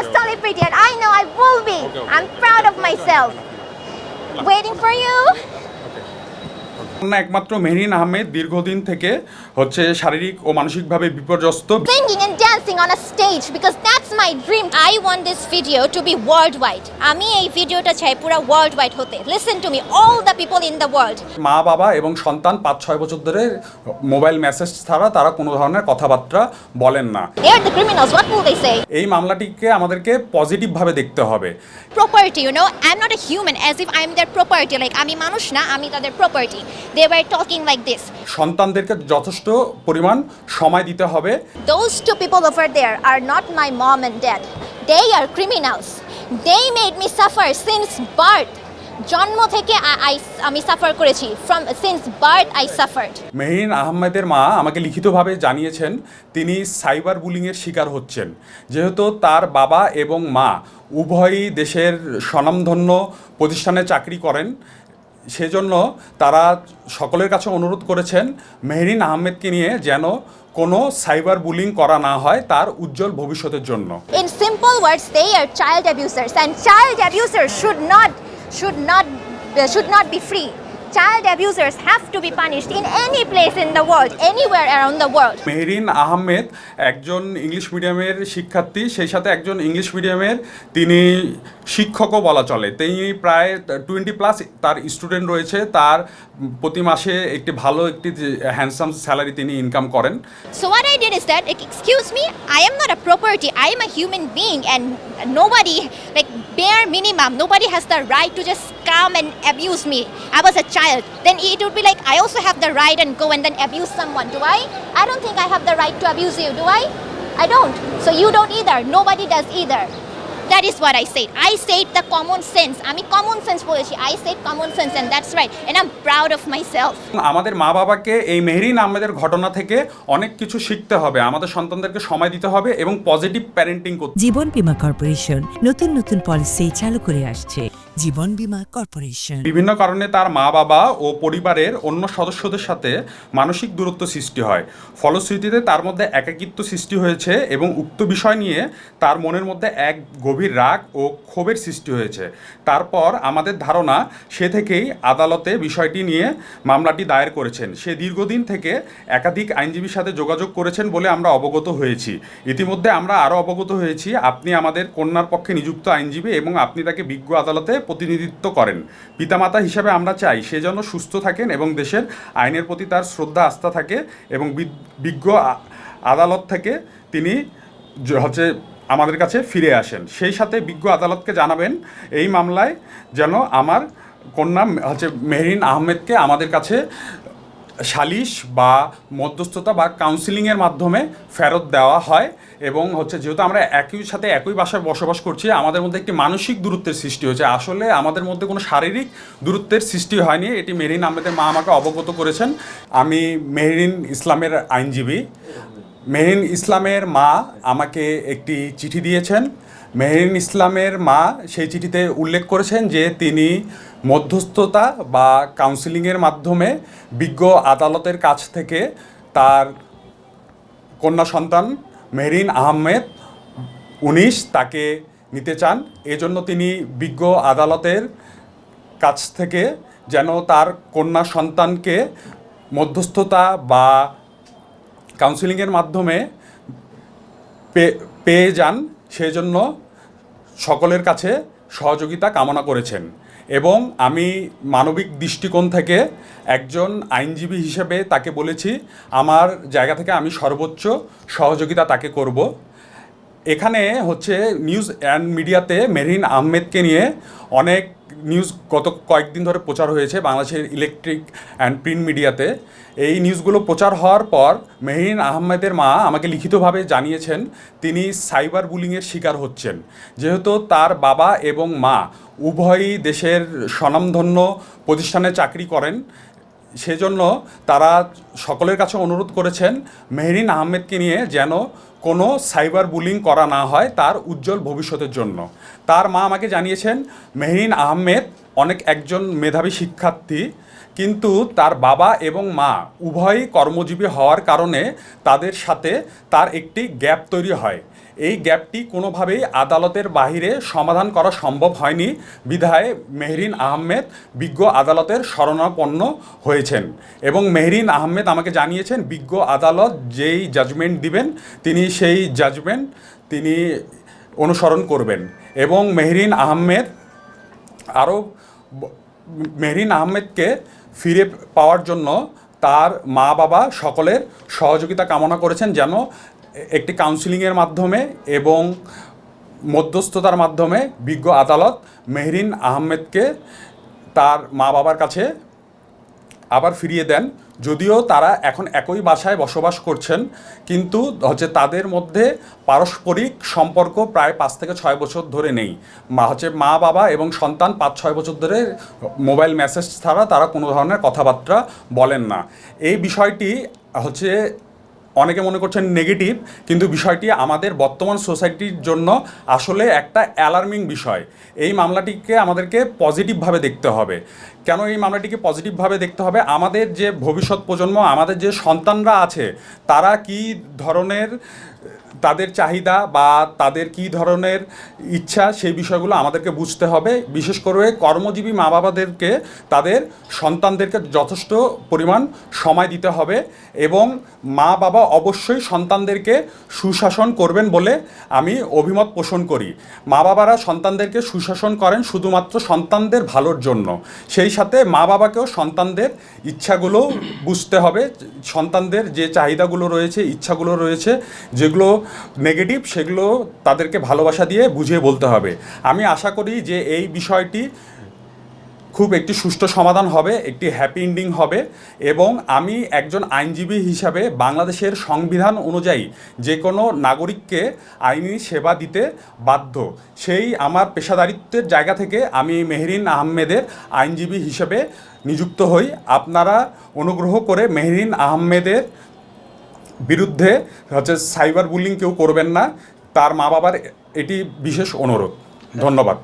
a celebrity and I know I will be. Okay, okay. I'm proud of myself. Waiting for you. না একমাত্র মেহরিন আহমেদ দীর্ঘদিন থেকে হচ্ছে শারীরিক ও মানসিকভাবে বিপর্যস্ত dancing on a stage because that's my dream. I want this video to be worldwide. আমি এই ভিডিওটা চাই পুরো worldwide হতে listen to me all the people in the world মা বাবা এবং সন্তান পাঁচ ছয় বছর ধরে মোবাইল মেসেজ ছাড়া তারা কোনো ধরনের কথাবার্তা বলেন না they are the criminals what will they say এই মামলাটিকে আমাদেরকে পজিটিভভাবে দেখতে হবে property you know i'm not a human as if i'm their property like আমি মানুষ না আমি তাদের property they were talking like this সন্তানদেরকে যথেষ্ট পরিমাণ সময় দিতে হবে those two people over there are not my mom and dad they are criminals they made me suffer since birth জন্ম থেকে আমি সাফার করেছি from since birth i suffered Mehreen আহমেদের মা আমাকে লিখিতভাবে জানিয়েছেন তিনি সাইবার বুলিংয়ের শিকার হচ্ছেন যেহেতু তার বাবা এবং মা উভয়ই দেশের স্বনামধন্য প্রতিষ্ঠানে চাকরি করেন সেজন্য তারা সকলের কাছে অনুরোধ করেছেন মেহরিন আহমেদকে নিয়ে যেন কোনো সাইবার বুলিং করা না হয় তার উজ্জ্বল ভবিষ্যতের জন্য। In simple words they are child abusers and child abuser should not should not should not be free child abusers have to be punished in any place in the world anywhere around the world Mehrin Ahmed একজন English মিডিয়ামের শিক্ষার্থী সেই সাথে একজন English মিডিয়ামের তিনি শিক্ষকও বলা চলে তিনি প্রায় টোয়েন্টি প্লাস তার স্টুডেন্ট রয়েছে তার প্রতি মাসে একটি ভালো একটি হ্যান্ডসাম স্যালারি তিনি ইনকাম করেন so what i did is that like, excuse me i am not a property i am a human being and nobody like bare minimum nobody has the right to just come and abuse me. I was a child. Then it would be like i also have the right and go and then abuse someone. Do i? I don't think i have the right to abuse you. Do i? I don't. So you don't either. Nobody does either that is what i said. I said the common sense. আমি common sense বলেছি. I said common sense and that's right. And i'm proud of myself. আমাদের মা বাবাকে এই মেহরিন আহমেদের ঘটনা থেকে অনেক কিছু শিখতে হবে। আমাদের সন্তানদেরকে সময় দিতে হবে এবং পজিটিভ প্যারেন্টিং করতে জীবন বীমা কর্পোরেশন নতুন নতুন পলিসি চালু করে আসছে। জীবন বীমা কর্পোরেশন। বিভিন্ন কারণে তার মা বাবা ও পরিবারের অন্য সদস্যদের সাথে মানসিক দূরত্ব সৃষ্টি হয়। ফলশ্রুতিতে তার মধ্যে একাকিত্ব সৃষ্টি হয়েছে এবং উক্ত বিষয় নিয়ে তার মনের মধ্যে এক গভীর রাগ ও ক্ষোভের সৃষ্টি হয়েছে। তারপর আমাদের ধারণা, সে থেকেই আদালতে বিষয়টি নিয়ে মামলাটি দায়ের করেছেন। সে দীর্ঘদিন থেকে একাধিক আইনজীবীর সাথে যোগাযোগ করেছেন বলে আমরা অবগত হয়েছি। ইতিমধ্যে আমরা আরও অবগত হয়েছি, আপনি আমাদের কন্যার পক্ষে নিযুক্ত আইনজীবী এবং আপনি তাকে বিজ্ঞ আদালতে প্রতিনিধিত্ব করেন। পিতামাতা হিসাবে আমরা চাই সে যেন সুস্থ থাকেন এবং দেশের আইনের প্রতি তার শ্রদ্ধা, আস্থা থাকে এবং বিজ্ঞ আদালত থেকে তিনি হচ্ছে আমাদের কাছে ফিরে আসেন। সেই সাথে বিজ্ঞ আদালতকে জানাবেন, এই মামলায় যেন আমার কন্যা হচ্ছে মেহরিন আহমেদকে আমাদের কাছে সালিশ বা মধ্যস্থতা বা কাউন্সিলিংয়ের মাধ্যমে ফেরত দেওয়া হয় এবং হচ্ছে যেহেতু আমরা একই সাথে একই বাসায় বসবাস করছি, আমাদের মধ্যে একটি মানসিক দূরত্বের সৃষ্টি হয়েছে। আসলে আমাদের মধ্যে কোনো শারীরিক দূরত্বের সৃষ্টি হয়নি। এটি মেহরিন আহমেদের মা আমাকে অবগত করেছেন। আমি মেহরিন ইসলামের আইনজীবী। মেহরিন ইসলামের মা আমাকে একটি চিঠি দিয়েছেন। মেহরিন ইসলামের মা সেই চিঠিতে উল্লেখ করেছেন যে তিনি মধ্যস্থতা বা কাউন্সিলিংয়ের মাধ্যমে বিজ্ঞ আদালতের কাছ থেকে তার কন্যা সন্তান মেহরিন আহমেদ উনিশ তাকে নিতে চান। এজন্য তিনি বিজ্ঞ আদালতের কাছ থেকে যেন তার কন্যা সন্তানকে মধ্যস্থতা বা কাউন্সিলিংয়ের মাধ্যমে পেয়ে যান, সেজন্য সকলের কাছে সহযোগিতা কামনা করেছেন। এবং আমি মানবিক দৃষ্টিকোণ থেকে একজন আইনজীবী হিসেবে তাকে বলেছি, আমার জায়গা থেকে আমি সর্বোচ্চ সহযোগিতা তাকে করব। এখানে হচ্ছে নিউজ অ্যান্ড মিডিয়াতে মেরিন আহমেদকে নিয়ে অনেক নিউজ গত কয়েকদিন ধরে প্রচার হয়েছে বাংলাদেশের ইলেকট্রিক অ্যান্ড প্রিন্ট মিডিয়াতে এই নিউজগুলো প্রচার হওয়ার পর মেহরিন আহমেদের মা আমাকে লিখিতভাবে জানিয়েছেন, তিনি সাইবার বুলিংয়ের শিকার হচ্ছেন। যেহেতু তার বাবা এবং মা উভয়ই দেশের স্বনামধন্য প্রতিষ্ঠানে চাকরি করেন, সেজন্য তারা সকলের কাছে অনুরোধ করেছেন মেহরিন আহমেদকে নিয়ে যেন কোনো সাইবার বুলিং করা না হয় তার উজ্জ্বল ভবিষ্যতের জন্য। তার মা আমাকে জানিয়েছেন, মেহরিন আহমেদ অনেক একজন মেধাবী শিক্ষার্থী, কিন্তু তার বাবা এবং মা উভয়ই কর্মজীবী হওয়ার কারণে তাদের সাথে তার একটি গ্যাপ তৈরি হয়। এই গ্যাপটি কোনোভাবেই আদালতের বাহিরে সমাধান করা সম্ভব হয়নি, বিধায় মেহরিন আহমেদ বিজ্ঞ আদালতের শরণাপন্ন হয়েছেন এবং মেহরিন আহমেদ আমাকে জানিয়েছেন, বিজ্ঞ আদালত যেই জাজমেন্ট দিবেন, তিনি সেই জাজমেন্ট তিনি অনুসরণ করবেন এবং মেহরিন আহমেদ আরও মেহরিন আহমেদকে ফিরে পাওয়ার জন্য তার মা বাবা সকলের সহযোগিতা কামনা করেছেন যেন একটি কাউন্সিলিংয়ের মাধ্যমে এবং মধ্যস্থতার মাধ্যমে বিজ্ঞ আদালত মেহরিন আহমেদকে তার মা বাবার কাছে আবার ফিরিয়ে দেন। যদিও তারা এখন একই বাসায় বসবাস করছেন, কিন্তু হচ্ছে তাদের মধ্যে পারস্পরিক সম্পর্ক প্রায় পাঁচ থেকে ছয় বছর ধরে নেই। মা হচ্ছে মা বাবা এবং সন্তান পাঁচ ছয় বছর ধরে মোবাইল মেসেজ ছাড়া তারা কোনো ধরনের কথাবার্তা বলেন না। এই বিষয়টি হচ্ছে অনেকে মনে করছেন নেগেটিভ কিন্তু বিষয়টি আমাদের বর্তমান সোসাইটির জন্য আসলে একটা অ্যালার্মিং বিষয়। এই মামলাটিকে আমাদেরকে পজিটিভভাবে দেখতে হবে। কেন এই মামলাটিকে পজিটিভভাবে দেখতে হবে? আমাদের যে ভবিষ্যৎ প্রজন্ম, আমাদের যে সন্তানরা আছে, তারা কি ধরনের তাদের চাহিদা বা তাদের কি ধরনের ইচ্ছা সেই বিষয়গুলো আমাদেরকে বুঝতে হবে। বিশেষ করে কর্মজীবী মা বাবাদেরকে তাদের সন্তানদেরকে যথেষ্ট পরিমাণ সময় দিতে হবে এবং মা বাবা অবশ্যই সন্তানদেরকে সুশাসন করবেন বলে আমি অভিমত পোষণ করি। মা বাবারা সন্তানদেরকে সুশাসন করেন শুধুমাত্র সন্তানদের ভালোর জন্য। সেই সাথে মা বাবাকেও সন্তানদের ইচ্ছাগুলো বুঝতে হবে। সন্তানদের যে চাহিদাগুলো রয়েছে, ইচ্ছাগুলো রয়েছে যেগুলো নেগেটিভ সেগুলো তাদেরকে ভালোবাসা দিয়ে বুঝিয়ে বলতে হবে। আমি আশা করি যে এই বিষয়টি খুব একটি সুষ্ঠু সমাধান হবে, একটি হ্যাপি এন্ডিং হবে এবং আমি একজন আইনজীবী হিসাবে বাংলাদেশের সংবিধান অনুযায়ী যে কোনো নাগরিককে আইনি সেবা দিতে বাধ্য। সেই আমার পেশাদারিত্বের জায়গা থেকে আমি মেহরিন আহমেদের আইনজীবী হিসেবে নিযুক্ত হই। আপনারা অনুগ্রহ করে মেহরিন আহমেদের বিরুদ্ধে হচ্ছে সাইবার বুলিং কেউ করবেন না। তার মা বাবার এটি বিশেষ অনুরোধ। ধন্যবাদ।